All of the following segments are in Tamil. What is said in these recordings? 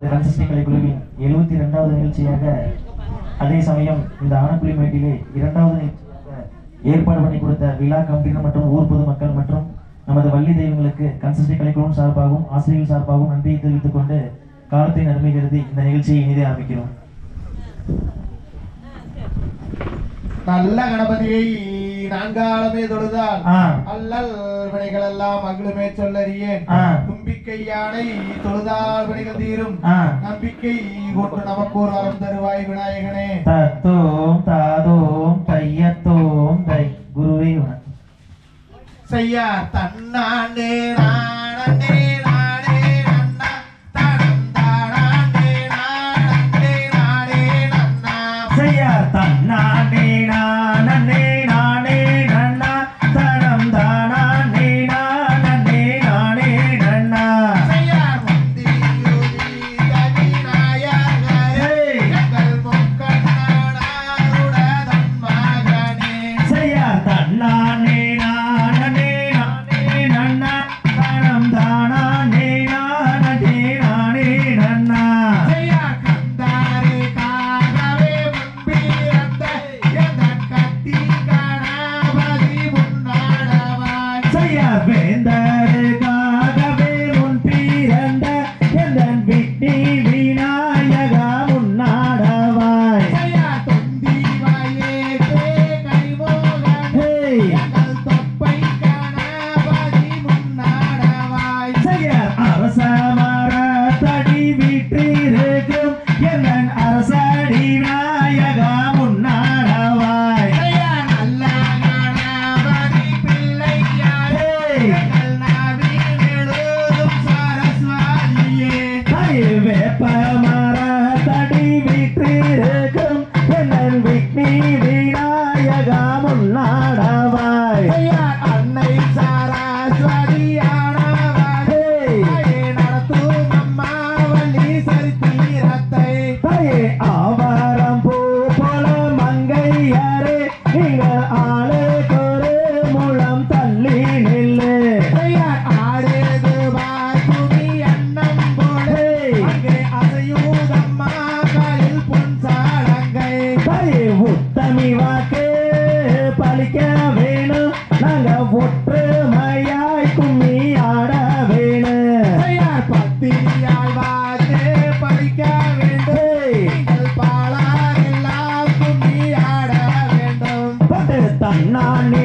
பிரன்சிஸ்டி கலைக்குழுவின் எழுபத்தி இரண்டாவது நிகழ்ச்சியாக அதே சமயம் இந்த ஆனக்குழி மேட்டிலே இரண்டாவது ஏற்பாடு பண்ணி கொடுத்த விழா கம்பெனி மற்றும் ஊர் பொதுமக்கள் மற்றும் நமது வள்ளி தெய்வங்களுக்கு கன்சிஸ்டி கலைக்குழுவின் சார்பாகவும் ஆசிரியர்கள் சார்பாகவும் நன்றியை தெரிவித்துக் கொண்டு காலத்தை நன்மை கருதி இந்த நிகழ்ச்சியை இனிதே ஆரம்பிக்கிறோம். நல்ல கணபதியை நான்காலமே தொழுதால் அல்லல் வினைகள் எல்லாம் அகிலுமே சொல்லறியேன். நம்பிக்கையானை தொழுதால் பணிகள் தீரும். நம்பிக்கை கொண்டு நமக்கு ஒரு வரம் தருவாய் விநாயகனே. தத்தோம் தாதோம் தையத்தோம் தை குருவே செய்யார் தன்னாண்டே நானே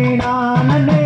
ಶ್ರೀನಾನೇ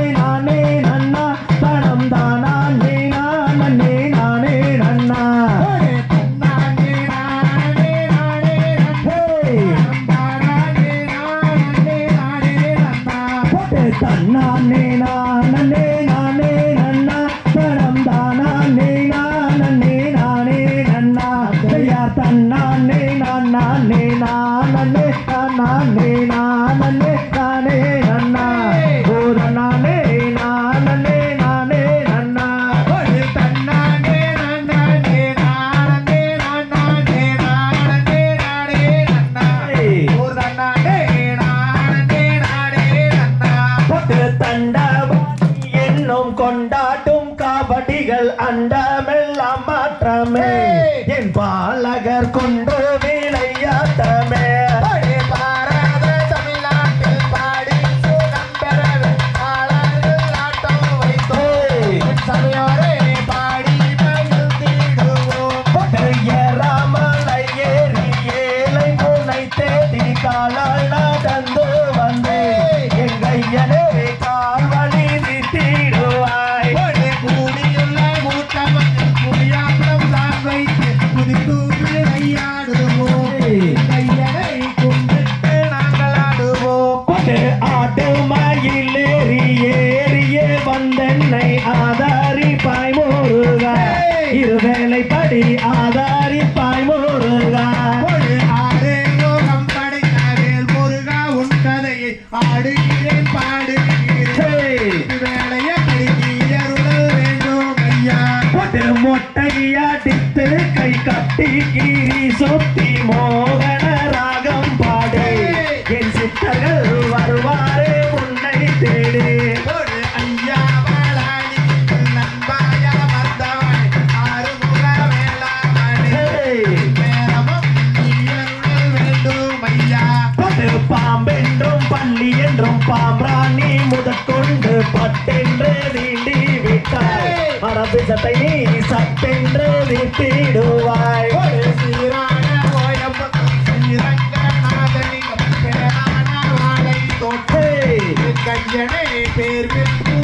y, y, y, காப்பி சட்டை நீ சட்டென்று விட்டிடுவாய் கஞ்சனை பேர்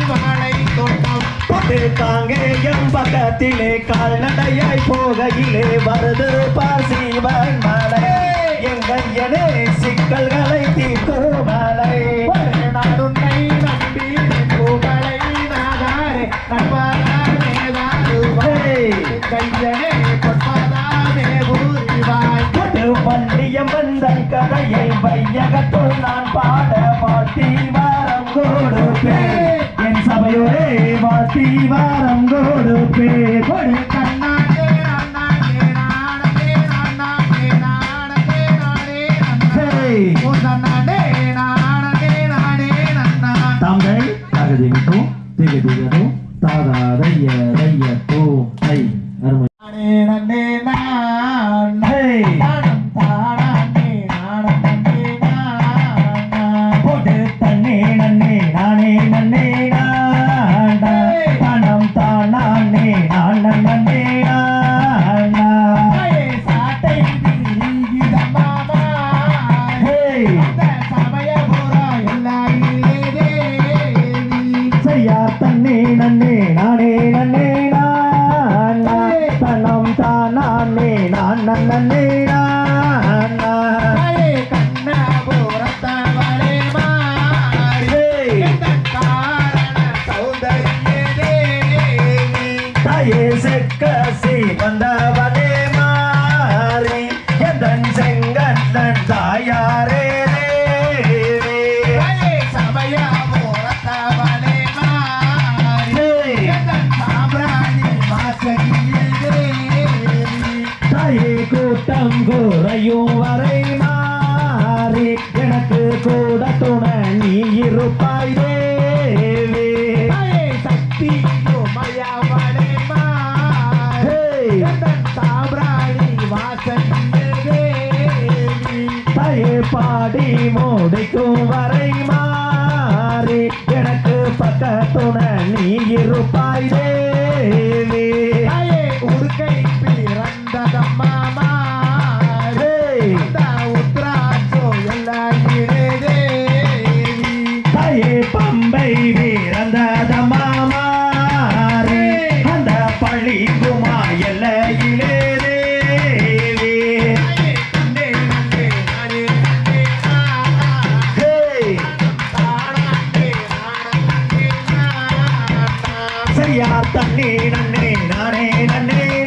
வாழை தோட்டம். போட்டு தாங்க எம் பக்கத்திலே கால்நடையாய் போகையிலே வருது பாசி வன்மலை எங்கயனே கதையை வையகத்துள் நான் பாட மாட்டி வரம் கொடுப்பேன். na na na na தம்புரையும் வரை மாறி எனக்கு கூட துணை நீ இருப்பாய் தேவே. சக்தி மயாவளை சாம்ராணி வாசன் பாடி மோடிக்கும் வரை மாறி எனக்கு பக்க துணை நீ இருப்பாய் சரியா தண்ணே நன்னே நானே நன்னே